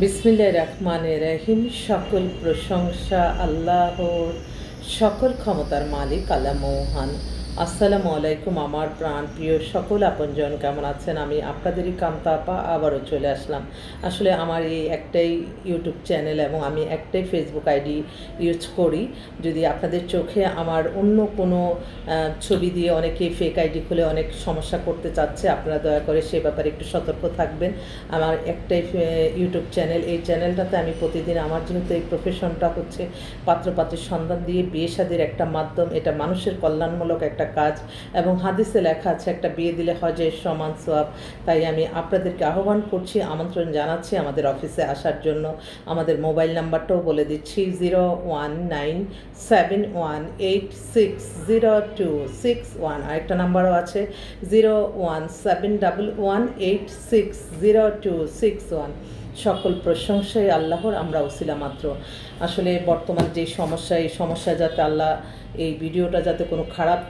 বিসমিল্লাহ রহমানে রহিম। সকল প্রশংসা আল্লাহর। সকল ক্ষমতার মালিক আল্লাহ মৌহান। আসসালামু আলাইকুম আমার প্রাণ প্রিয় সকল আপনজন, কেমন আছেন? আমি আপনাদেরই কামতা আপা আবারও চলে আসলাম। আসলে আমার এই একটাই ইউটিউব চ্যানেল এবং আমি একটাই ফেসবুক আইডি ইউজ করি। যদি আপনাদের চোখে আমার অন্য কোনো ছবি দিয়ে অনেকে ফেক আইডি খুলে অনেক সমস্যা করতে চাচ্ছে, আপনারা দয়া করে সে ব্যাপারে একটু সতর্ক থাকবেন। আমার একটাই ইউটিউব চ্যানেল, এই চ্যানেলটাতে আমি প্রতিদিন আমার যেহেতু এই প্রফেশনটা হচ্ছে পাত্রপাত্রের সন্ধান দিয়ে বিয়ে শাদির একটা মাধ্যম, এটা মানুষের কল্যাণমূলক একটা কাজ এবং হাদিসে লেখা আছে, একটা বিয়ে দিলে হজের সমান সোয়াব তাই আমি আপনাদেরকে আহ্বান করছি, আমন্ত্রণ জানাচ্ছি আমাদের অফিসে আসার জন্য। আমাদের মোবাইল নাম্বারটাও বলে দিচ্ছি, zero one nine seven one eight six zero two six one. আরেকটা নাম্বারও আছে, zero one seven double one eight six zero two six one. সকল প্রশংসাই আল্লাহর আমরা ওসিলা মাত্র আসলে বর্তমান যে সমস্যা, এই সমস্যা যাতে আল্লাহ এই ভিডিওটা যাতে কোনো খারাপ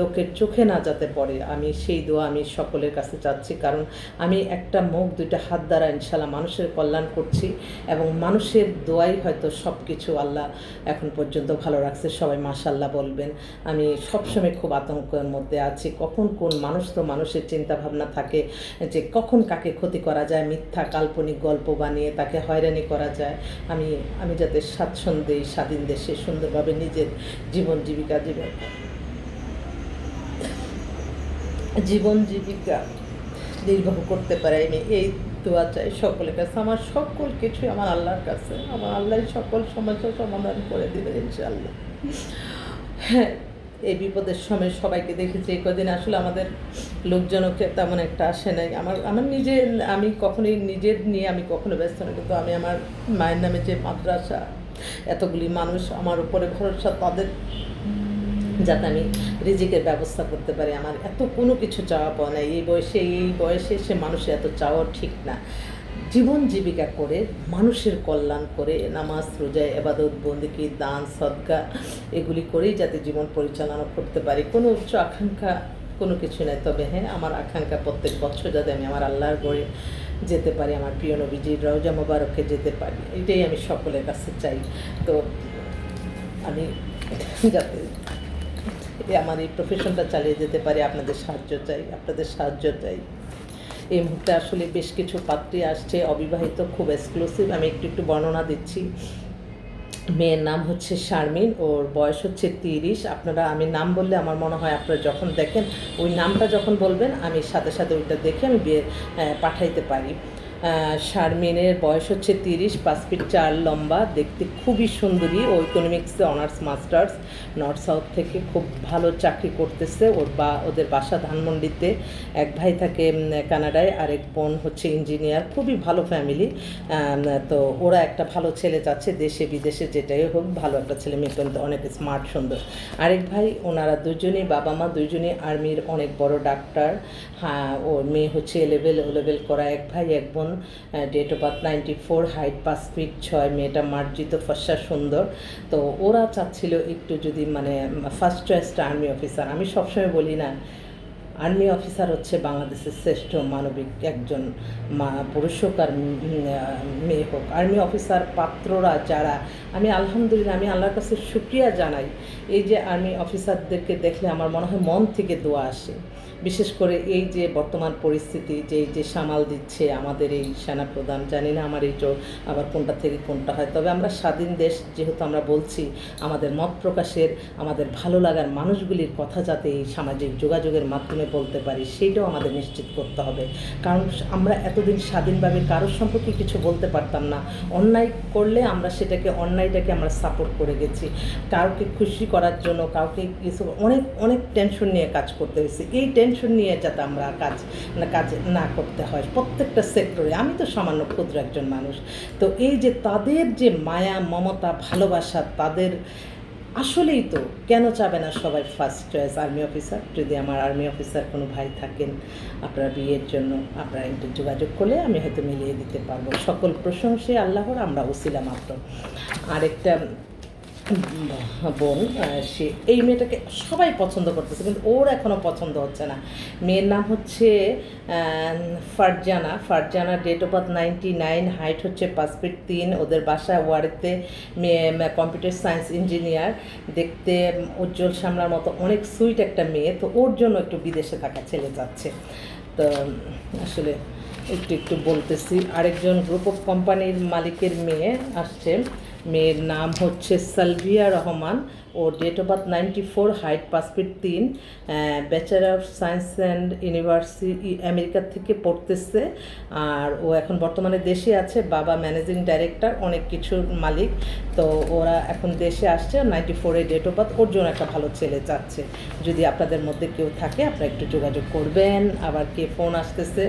লোকের চোখে না যাতে পড়ে, আমি সেই দোয়া আমি সকলের কাছে চাচ্ছি। কারণ আমি একটা মুখ, দুইটা হাত দ্বারা ইনশাল্লাহ মানুষের কল্যাণ করছি এবং মানুষের দোয়াই হয়তো সব কিছু আল্লাহ এখন পর্যন্ত ভালো রাখছে, সবাই মাশাল্লাহ বলবেন। আমি সবসময় খুব আতঙ্কের মধ্যে আছি। কখন কোন মানুষ তো মানুষের চিন্তা ভাবনা থাকে যে কখন কাকে ক্ষতি করা যায়, মিথ্যা কাল্পনিক গল্প বানিয়ে তাকে হয়রানি করা যায়। আমি আমি যাতে স্বাচ্ছন্দ্যে স্বাধীন দেশে সুন্দরভাবে নিজের জীবন জীবিকা জীবন জীবন জীবিকা নির্বাহ করতে আমি এই দোয়া চাই সকলের কাছে। আমার সকল কিছুই আমার আল্লাহর কাছে। আমার আল্লাহ সকল সমস্যার সমাধান করে দিবেন ইনশাল্লাহ হ্যাঁ। এই বিপদের সময় সবাইকে দেখেছি, এই কদিন আসলে আমাদের লোকজনকে তেমন একটা আসে নাই। আমার আমার নিজের, আমি কখনোই নিজের নিয়ে আমি কখনো ব্যস্ত না কিন্তু আমি আমার মায়ের নামে যে মাদ্রাসা, এতগুলি মানুষ আমার উপরে ভরসা, তাদের যাতে আমি রিজিকের ব্যবস্থা করতে পারি। আমার এত কোনো কিছু চাওয়া পাওয়া নাই। এই বয়সে এই বয়সে সে মানুষের এত চাওয়া ঠিক না। জীবন জীবিকা করে, মানুষের কল্যাণ করে, নামাজ রোজা এবাদত বন্দিকি দান সদকা এগুলি করেই যাতে জীবন পরিচালনা করতে পারি। কোনো উচ্চ আকাঙ্ক্ষা কোনো কিছু নেই। তবে হ্যাঁ আমার আকাঙ্ক্ষা প্রত্যেক বছর যাতে আমি আমার আল্লাহর গড়ে যেতে পারি, আমার প্রিয় নবীজির রওজা মোবারকে যেতে পারি। এটাই আমি সকলের কাছে চাই। তো আমি যাতে আমার এই প্রফেশনটা চালিয়ে যেতে পারি, আপনাদের সাহায্য চাই, আপনাদের সাহায্য চাই। এই মুহূর্তে আসলে বেশ কিছু পাত্রী আসছে, অবিবাহিত, খুব এক্সক্লুসিভ আমি একটু একটু বর্ণনা দিচ্ছি। মেয়ের নাম হচ্ছে শারমিন, ওর বয়স হচ্ছে তিরিশ। আপনারা, আমি নাম বললে আমার মনে হয় আপনারা যখন দেখেন, ওই নামটা যখন বলবেন, আমি সাথে সাথে ওইটা দেখে আমি বিয়ে পাঠাইতে পারি। শারমিনের বয়স হচ্ছে তিরিশ, পাঁচ ফিট চার লম্বা, দেখতে খুবই সুন্দরী। ও ইকোনমিক্সে অনার্স মাস্টার্স নর্থ সাউথ থেকে খুব ভালো চাকরি করতেছে। ওর বা, ওদের বাসা ধানমন্ডিতে। এক ভাই থাকে কানাডায়, আরেক বোন হচ্ছে ইঞ্জিনিয়ার খুবই ভালো ফ্যামিলি তো ওরা একটা ভালো ছেলে চাচ্ছে, দেশে বিদেশে যেটাই হোক, ভালো একটা ছেলে মেয়ে কিন্তু অনেক স্মার্ট সুন্দর। আরেক ভাই, ওনারা দুজনেই বাবা মা, দুজনেই আর্মির অনেক বড় ডাক্তার হ্যাঁ ওর মেয়ে হচ্ছে এ লেভেল ও লেভেল করা এক ভাই, এক বোন date of birth ninety four height পাঁচ ফিট ছয়, মেয়েটা মার্জিত ফর্সা সুন্দর। তো ওরা চাচ্ছিল একটু যদি মানে ফার্স্ট চয়েসটা আর্মি অফিসার আমি সবসময় বলি না আর্মি অফিসার হচ্ছে বাংলাদেশের শ্রেষ্ঠ মানবিক একজন পুরুষ হোক আর মেয়ে হোক। আর্মি অফিসার পাত্ররা যারা, আমি আলহামদুলিল্লাহ, আমি আল্লাহর কাছে শুক্রিয়া জানাই। এই যে আর্মি অফিসারদেরকে দেখলে আমার মনে হয় মন থেকে দোয়া আসে। বিশেষ করে এই যে বর্তমান পরিস্থিতি, যে যে সামাল দিচ্ছে আমাদের এই সেনাপ্রধান, জানি না আমার এই আবার কোনটা থেকে কোনটা হয়। তবে আমরা স্বাধীন দেশ, যেহেতু আমরা বলছি, আমাদের মত প্রকাশের, আমাদের ভালো লাগার মানুষগুলির কথা যাতে এই সামাজিক যোগাযোগের মাধ্যমে বলতে পারি সেইটাও আমাদের নিশ্চিত করতে হবে। কারণ আমরা এতদিন স্বাধীনভাবে কারোর সম্পর্কে কিছু বলতে পারতাম না। অন্যায় করলে আমরা সেটাকে, অন্যায়টাকে আমরা সাপোর্ট করে গেছি। কাউকে খুশি করার জন্য, কাউকে কিছু, অনেক অনেক টেনশন নিয়ে কাজ করতে হয়েছে। এই টেনশন নিয়ে যাতে আমরা কাজ, না কাজ না করতে হয় প্রত্যেকটা সেক্টরে আমি তো সামান্য ক্ষুদ্র একজন মানুষ। তো এই যে তাদের যে মায়া, মমতা, ভালোবাসা, তাদের আসলেই তো, কেন চাবে না সবাই ফার্স্ট চয়েস আর্মি অফিসার যদি আমার আর্মি অফিসার কোনো ভাই থাকেন, আপনার বিয়ের জন্য আপনারা একটু যোগাযোগ করলে আমি হয়তো মিলিয়ে দিতে পারব। সকল প্রশংসে আল্লাহর, আমরা ওসিলা মাত্র। আরেকটা বোন সে, এই মেয়েটাকে সবাই পছন্দ করতেছে, কিন্তু ওর এখনও পছন্দ হচ্ছে না। মেয়ের নাম হচ্ছে Farzana. Farzana date of birth ninety nine height হচ্ছে পাঁচ ফিট তিন, ওদের বাসা ওয়ারিতে মেয়ে কম্পিউটার সায়েন্স ইঞ্জিনিয়ার দেখতে উজ্জ্বল সামলার মতো অনেক সুইট একটা মেয়ে, তো ওর জন্য একটু বিদেশে থাকা ছেলে যাচ্ছে। তো আসলে একটু একটু বলতেছি, আরেকজন গ্রুপ অফ কোম্পানির মালিকের মেয়ে আসছে। মেয়ের নাম হচ্ছে সালভিয়া রহমান। ও date of birth ninety four height পাঁচ ফিট তিন bachelor of science and university America থেকে পড়তেছে। আর ও এখন বর্তমানে দেশে আছে, বাবা ম্যানেজিং ডাইরেক্টর অনেক কিছুর মালিক। তো ওরা এখন দেশে আসছে নাইনটি ফোরে ডেট অফ বার্থ ওর জন্য একটা ভালো ছেলে চাচ্ছে যদি আপনাদের মধ্যে কেউ থাকে, আপনারা একটু যোগাযোগ করবেন। আবার কে ফোন আসতেছে,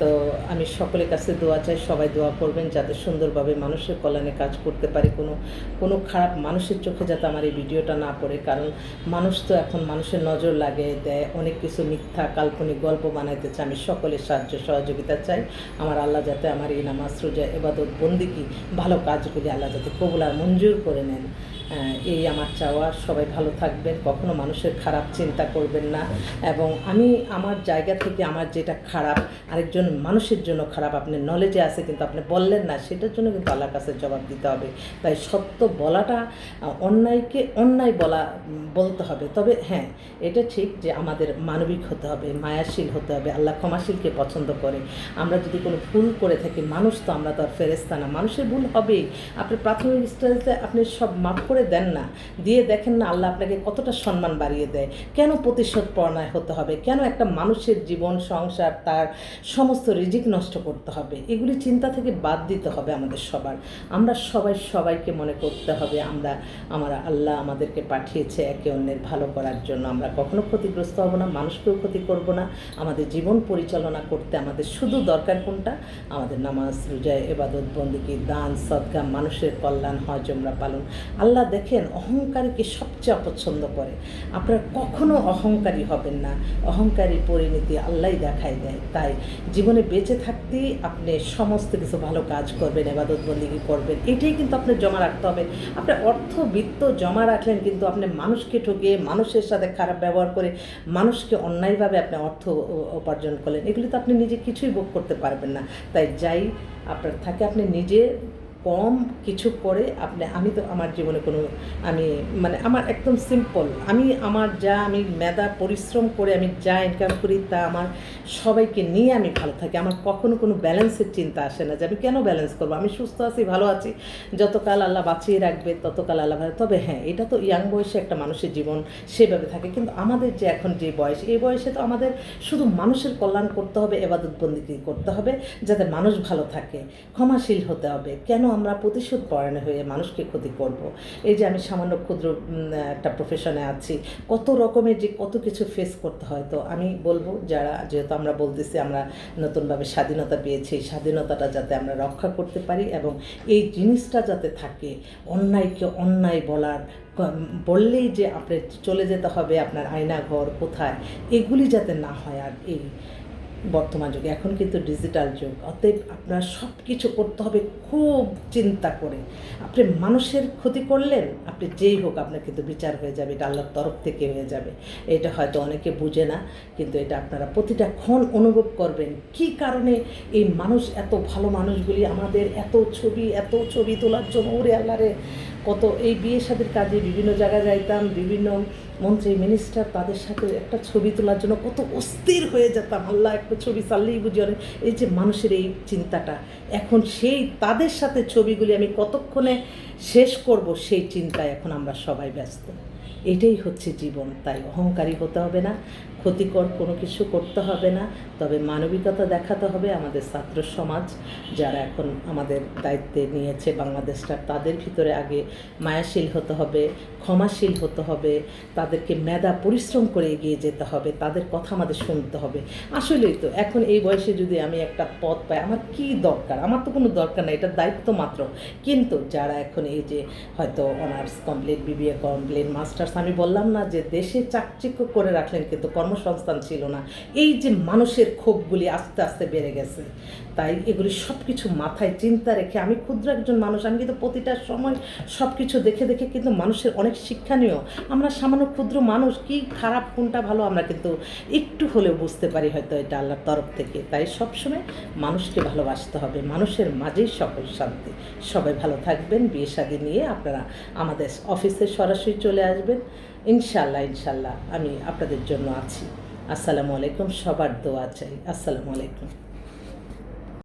তো আমি সকলের কাছে দোয়া চাই, সবাই দোয়া করবেন যাতে সুন্দরভাবে মানুষের কল্যাণে কাজ করতে পারি। কোনো কোনো খারাপ মানুষের চোখে যাতে আমার এই ভিডিওটা না পড়ে, কারণ মানুষ তো এখন মানুষের নজর লাগিয়ে দেয় অনেক কিছু মিথ্যা, কাল্পনিক গল্প বানাইতে চায়। আমি সকলের সাহায্য, সহযোগিতা চাই। আমার আল্লাহ যাতে আমার এই নামাজ, রোজা, এবাদত বন্দিকি ভালো কাজগুলি আল্লাহ যাতে কবুলার মঞ্জুর করে নেন। এই আমার চাওয়া, সবাই ভালো থাকবেন, কখনো মানুষের খারাপ চিন্তা করবেন না। এবং আমি আমার জায়গা থেকে আমার যেটা খারাপ, আরেকজন মানুষের জন্য খারাপ, আপনি নলেজে আছে কিন্তু আপনি বললেন না, সেটার জন্য কিন্তু আল্লাহর কাছে জবাব দিতে হবে। তাই সত্য বলাটা অন্যায়কে অন্যায় বলা বলতে হবে। তবে হ্যাঁ এটা ঠিক যে আমাদের মানবিক হতে হবে, মায়াশীল হতে হবে, আল্লাহ ক্ষমাশীলকে পছন্দ করে। আমরা যদি কোনো ভুল করে থাকি, মানুষ তো আমরা তো আর ফেরেস্তা না, মানুষের ভুল হবেই। আপনি প্রাথমিক স্টেজে আপনি সব মাফ করে দেন না, দিয়ে দেখেন না আল্লাহ আপনাকে কতটা সম্মান বাড়িয়ে দেয়। কেন প্রতিশোধ পড়নায় হতে হবে? কেন একটা মানুষের জীবন, সংসার, তার সমস্ত রিজিক নষ্ট করতে হবে? এগুলি চিন্তা থেকে বাদ দিতে হবে আমাদের সবার। আমরা সবাই সবাইকে মনে করতে হবে, আমরা, আমার আল্লাহ আমাদেরকে পাঠিয়েছে একে অন্যের ভালো করার জন্য। আমরা কখনো ক্ষতিগ্রস্ত হব না, মানুষকেও ক্ষতি করব না। আমাদের জীবন পরিচালনা করতে আমাদের শুধু দরকার কোনটা? আমাদের নামাজ, রোজা, এবাদত বন্দিকি দান, সদকা, মানুষের কল্যাণ, হজ আমরা পালন। আল্লাহ দেখেন অহংকারীকে সবচেয়ে অপছন্দ করে। আপনারা কখনো অহংকারী হবেন না। অহংকারী পরিণতি আল্লাহই দেখাই দেয়। তাই জীবনে বেঁচে থাকতেই আপনি সমস্ত কিছু ভালো কাজ করবেন এবাদত বন্দিগি করবেন। এটাই কিন্তু আপনার জমা রাখতে হবে। আপনার অর্থ, বিত্ত জমা রাখলেন কিন্তু আপনি মানুষকে ঠকিয়ে মানুষের সাথে খারাপ ব্যবহার করে, মানুষকে অন্যায়ভাবে আপনি অর্থ উপার্জন করলেন। এগুলি তো আপনি নিজে কিছুই ভোগ করতে পারবেন না। তাই যাই আপনার থাকে, আপনি নিজে কম কিছু করে আপনি, আমি তো আমার জীবনে কোনো, আমি মানে আমার একদম সিম্পল আমি আমার যা, আমি মেধা, পরিশ্রম করে আমি যা ইনকাম করি তা আমার সবাইকে নিয়ে আমি ভালো থাকি। আমার কখনো কোনো ব্যালেন্সের চিন্তা আসে না যে আমি কেন ব্যালেন্স করব? আমি সুস্থ আছি, ভালো আছি, যতকাল আল্লাহ বাঁচিয়ে রাখবে, ততকাল আল্লাহ ভালো, তবে হ্যাঁ এটা তো ইয়াং বয়সে একটা মানুষের জীবন, সেভাবে থাকে। কিন্তু আমাদের যে এখন যে বয়স, এই বয়সে তো আমাদের শুধু মানুষের কল্যাণ করতে হবে এবাদত বন্দিকে করতে হবে, যাতে মানুষ ভালো থাকে, ক্ষমাশীল হতে হবে। কেন আমরা প্রতিশোধ পরায়ণ হয়ে মানুষকে ক্ষতি করব। এই যে আমি সামান্য ক্ষুদ্র একটা প্রফেশনে আছি, কত রকমের যে কত কিছু ফেস করতে হয়, তো আমি বলব যারা, যেহেতু আমরা বলতেছি আমরা নতুনভাবে স্বাধীনতা পেয়েছি স্বাধীনতাটা যাতে আমরা রক্ষা করতে পারি এবং এই জিনিসটা যাতে থাকে, অন্যায়কে অন্যায় বলার বললেই যে আপনি চলে যেতে হবে, আপনার আয়না ঘর কোথায়, এগুলি যাতে না হয় আর এই বর্তমান যুগে। এখন কিন্তু ডিজিটাল যুগ। অতএব আপনার সব কিছু করতে হবে খুব চিন্তা করে। আপনি মানুষের ক্ষতি করলেন, আপনি যেই হোক আপনার কিন্তু বিচার হয়ে যাবে, এটা আল্লাহর তরফ থেকে হয়ে যাবে। এটা হয়তো অনেকে বুঝে না, কিন্তু এটা আপনারা প্রতিটা ক্ষণ অনুভব করবেন। কি কারণে এই মানুষ এত ভালো মানুষগুলি, আমাদের এত ছবি এত ছবি তোলার জন্য, ওরে আল্লাহরে কত এই বিয়ে শাদির কাজে বিভিন্ন জায়গায় যাইতাম, বিভিন্ন মন্ত্রী মিনিস্টার তাদের সাথে একটা ছবি তোলার জন্য কত অস্থির হয়ে যেতাম। আল্লাহ, একটা ছবি চাললেই বুঝি অনেক এই যে মানুষের এই চিন্তাটা, এখন সেই তাদের সাথে ছবিগুলি আমি কতক্ষণে শেষ করব সেই চিন্তায় এখন আমরা সবাই ব্যস্ত। এটাই হচ্ছে জীবন, তাই অহংকারী হতে হবে না। ক্ষতিকর কোনো কিছু করতে হবে না। তবে মানবিকতা দেখাতে হবে আমাদের ছাত্র সমাজ, যারা এখন আমাদের দায়িত্বে নিয়েছে বাংলাদেশটা। তাদের ভিতরে আগে মায়াশীল হতে হবে, ক্ষমাশীল হতে হবে, তাদেরকে মেধা পরিশ্রম করে এগিয়ে যেতে হবে, তাদের কথা আমাদের শুনতে হবে। আসলেই তো, এখন এই বয়সে যদি আমি একটা পদ পাই, আমার কি দরকার? আমার তো কোনো দরকার নেই, এটা দায়িত্ব মাত্র। কিন্তু যারা এখন এই যে হয়তো honours complete, BBA complete, masters, আমি বললাম না যে দেশে চাকচিক্য করে রাখলেন, কিন্তু কর্ম কর্মসংস্থান ছিল না। এই যে মানুষের ক্ষোভগুলি আস্তে আস্তে বেড়ে গেছে, তাই এগুলি সব কিছু মাথায় চিন্তা রেখে আমি ক্ষুদ্র একজন মানুষ, আমি কিন্তু প্রতিটা সময় সব কিছু দেখে দেখে কিন্তু মানুষের অনেক শিক্ষণীয়। আমরা সামান্য ক্ষুদ্র মানুষ, কি খারাপ, কোনটা ভালো, আমরা কিন্তু একটু হলেও বুঝতে পারি হয়তো এটা আল্লাহর তরফ থেকে। তাই সবসময় মানুষকে ভালোবাসতে হবে, মানুষের মাঝেই সকল শান্তি। সবাই ভালো থাকবেন, বিয়ে শাদী নিয়ে আপনারা আমাদের অফিসে সরাসরি চলে আসবেন। ইনশাল্লাহ ইনশাল্লাহ আমি আপনাদের জন্য আছি। আসসালামু আলাইকুম সবার দোয়া চাই। আসসালামু আলাইকুম।